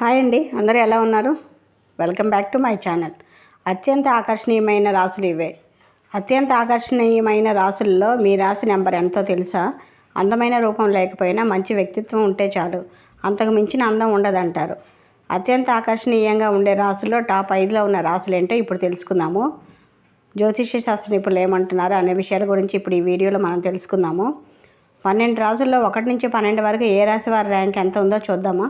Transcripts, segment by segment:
Hi అండి అందరూ ఎలా ఉన్నారు? Welcome back to my channel. అత్యంత ఆకర్షణీయమైన రాసులు ఇవే. అత్యంత ఆకర్షణీయమైన రాసుల్లో మీ రాశి నెంబర్ ఎంతో తెలుసా? అందమైన రూపం లేకపోయినా మంచి వ్యక్తిత్వం ఉంటే చాలు. అంతకు మించిన అందం ఉండదంటారు. అత్యంత ఆకర్షణీయంగా ఉండే రాసుల్లో టాప్ ఐదులో ఉన్న రాసులు ఏంటో ఇప్పుడు తెలుసుకుందాము. జ్యోతిష్య శాస్త్రం ఇప్పుడు ఏమంటున్నారు అనే విషయాల గురించి ఇప్పుడు ఈ వీడియోలో మనం తెలుసుకుందాము. పన్నెండు రాసుల్లో ఒకటి నుంచి పన్నెండు వరకు ఏ రాశి వారి ర్యాంక్ ఎంత ఉందో చూద్దామా?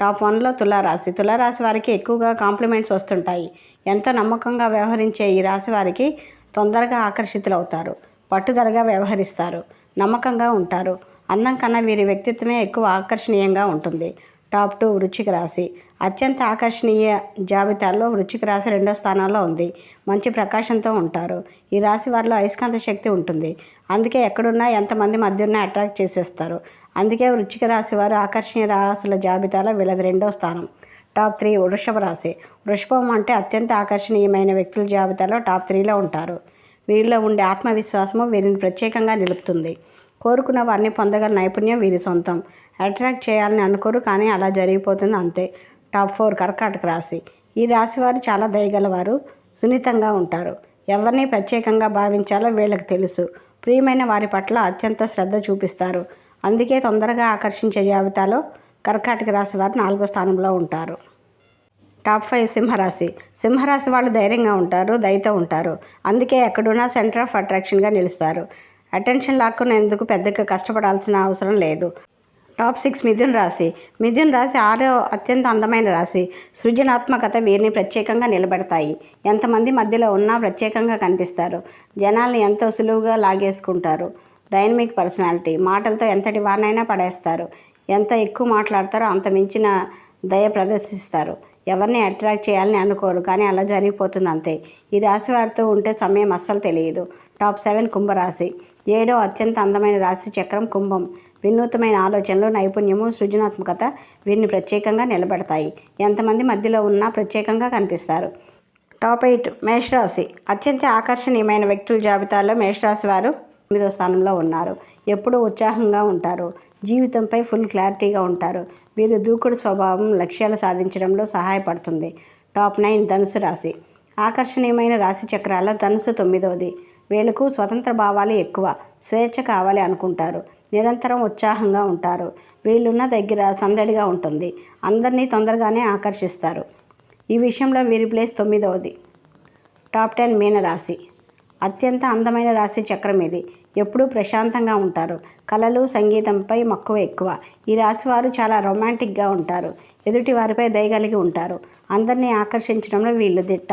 టాప్ వన్లో తులారాశి. తులారాశి వారికి ఎక్కువగా కాంప్లిమెంట్స్ వస్తుంటాయి. ఎంతో నమ్మకంగా వ్యవహరించే ఈ రాశి వారికి తొందరగా ఆకర్షితులవుతారు. పట్టుదలగా వ్యవహరిస్తారు. నమ్మకంగా ఉంటారు. అందం కన్నా వీరి వ్యక్తిత్వమే ఎక్కువ ఆకర్షణీయంగా ఉంటుంది. టాప్ టూ వృశ్చిక రాశి. అత్యంత ఆకర్షణీయ జాబితాలో వృశ్చిక రాశి రెండో స్థానంలో ఉంది. మంచి ప్రకాశంతో ఉంటారు. ఈ రాశి వారిలో అయస్కాంత శక్తి ఉంటుంది. అందుకే ఎక్కడున్నా ఎంతమంది మధ్య ఉన్నా అట్రాక్ట్ చేసేస్తారు. అందుకే వృశ్చిక రాశి వారు ఆకర్షణీయ రాశుల జాబితాలో వీళ్ళది రెండో స్థానం. టాప్ త్రీ వృషభ రాశి. వృషభం అంటే అత్యంత ఆకర్షణీయమైన వ్యక్తుల జాబితాలో టాప్ త్రీలో ఉంటారు. వీరిలో ఉండే ఆత్మవిశ్వాసము వీరిని ప్రత్యేకంగా నిలుపుతుంది. కోరుకున్న వారిని పొందగల నైపుణ్యం వీరి సొంతం. అట్రాక్ట్ చేయాలని అనుకోరు కానీ అలా జరిగిపోతుంది అంతే. టాప్ ఫోర్ కర్కాటక రాశి. ఈ రాశి వారు చాలా దయగలవారు సున్నితంగా ఉంటారు. ఎవరిని ప్రత్యేకంగా భావించాలో వీళ్ళకి తెలుసు. ప్రియమైన వారి పట్ల అత్యంత శ్రద్ధ చూపిస్తారు. అందుకే తొందరగా ఆకర్షించే జాబితాలో కర్కాటక రాశి వారు నాలుగో స్థానంలో ఉంటారు. టాప్ ఫైవ్ సింహరాశి. సింహరాశి వాళ్ళు ధైర్యంగా ఉంటారు దయతో ఉంటారు. అందుకే ఎక్కడున్నా సెంటర్ ఆఫ్ అట్రాక్షన్గా నిలుస్తారు. అటెన్షన్ లాక్కునేందుకు పెద్దగా కష్టపడాల్సిన అవసరం లేదు. టాప్ సిక్స్ మిథున్ రాశి. మిథున్ రాశి ఆరో అత్యంత అందమైన రాశి. సృజనాత్మకత వీరిని ప్రత్యేకంగా నిలబెడతాయి. ఎంతమంది మధ్యలో ఉన్నా ప్రత్యేకంగా కనిపిస్తారు. జనాల్ని ఎంతో సులువుగా లాగేసుకుంటారు. Dynamic personality. మాటలతో ఎంతటి వారినైనా పడేస్తారు. ఎంత ఎక్కువ మాట్లాడతారో అంత మించిన దయ ప్రదర్శిస్తారు. ఎవరిని అట్రాక్ట్ చేయాలని అనుకోరు కానీ అలా జరిగిపోతుంది అంతే. ఈ రాశి వారితో ఉంటే సమయం అస్సలు తెలియదు. టాప్ సెవెన్ కుంభరాశి. ఏడో అత్యంత అందమైన రాశి చక్రం కుంభం. వినూతమైన ఆలోచనలు నైపుణ్యము సృజనాత్మకత వీరిని ప్రత్యేకంగా నిలబెడతాయి. ఎంతమంది మధ్యలో ఉన్నా ప్రత్యేకంగా కనిపిస్తారు. టాప్ ఎయిట్ మేషరాశి. అత్యంత ఆకర్షణీయమైన వ్యక్తుల జాబితాలో మేషరాశి వారు తొమ్మిదో స్థానంలో ఉన్నారు. ఎప్పుడూ ఉత్సాహంగా ఉంటారు. జీవితంపై ఫుల్ క్లారిటీగా ఉంటారు. వీరు దూకుడు స్వభావం లక్ష్యాలు సాధించడంలో సహాయపడుతుంది. టాప్ నైన్ ధనుసు రాశి. ఆకర్షణీయమైన రాశి చక్రాల ధనుసు తొమ్మిదవది వీళ్ళకు స్వతంత్ర భావాలు ఎక్కువ. స్వేచ్ఛ కావాలి అనుకుంటారు. నిరంతరం ఉత్సాహంగా ఉంటారు. వీళ్ళున్న దగ్గర సందడిగా ఉంటుంది. అందరినీ తొందరగానే ఆకర్షిస్తారు. ఈ విషయంలో వీరి ప్లేస్ తొమ్మిదవది. టాప్ టెన్ మీనరాశి అత్యంత అందమైన రాశి చక్రం ఇది. ఎప్పుడూ ప్రశాంతంగా ఉంటారు. కళలు సంగీతంపై మక్కువ ఎక్కువ. ఈ రాశి వారు చాలా రొమాంటిక్గా ఉంటారు. ఎదుటి వారిపై దయగలిగి ఉంటారు. అందరినీ ఆకర్షించడంలో వీళ్ళు దిట్ట.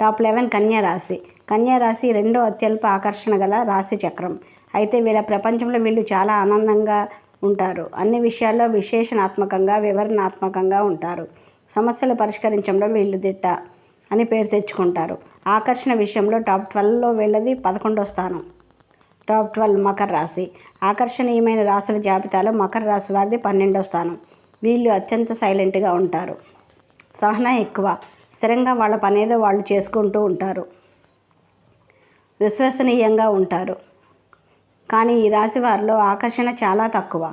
టాప్ లెవెన్ కన్యా రాశి. కన్యా రాశి రెండో అత్యల్ప ఆకర్షణ గల రాశి చక్రం. అయితే వీళ్ళ ప్రపంచంలో వీళ్ళు చాలా ఆనందంగా ఉంటారు. అన్ని విషయాల్లో విశేషణాత్మకంగా వివరణాత్మకంగా ఉంటారు. సమస్యలు పరిష్కరించడంలో వీళ్ళు దిట్ట అని పేరు తెచ్చుకుంటారు. ఆకర్షణ విషయంలో టాప్ ట్వెల్వ్లో వీళ్ళది పదకొండో స్థానం. టాప్ ట్వెల్వ్ మకర రాశి. ఆకర్షణీయమైన రాశుల జాబితాలో మకర రాశి వారిది పన్నెండో స్థానం. వీళ్ళు అత్యంత సైలెంట్గా ఉంటారు. సహనం ఎక్కువ. స్థిరంగా వాళ్ళ పనేదో వాళ్ళు చేసుకుంటూ ఉంటారు. విశ్వసనీయంగా ఉంటారు. కానీ ఈ రాశి వారిలో ఆకర్షణ చాలా తక్కువ.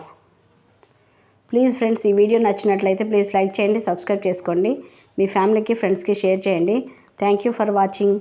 ప్లీజ్ ఫ్రెండ్స్ ఈ వీడియో నచ్చినట్లయితే ప్లీజ్ లైక్ చేయండి సబ్స్క్రైబ్ చేసుకోండి. మీ ఫ్యామిలీకి ఫ్రెండ్స్కి షేర్ చేయండి. Thank you for watching.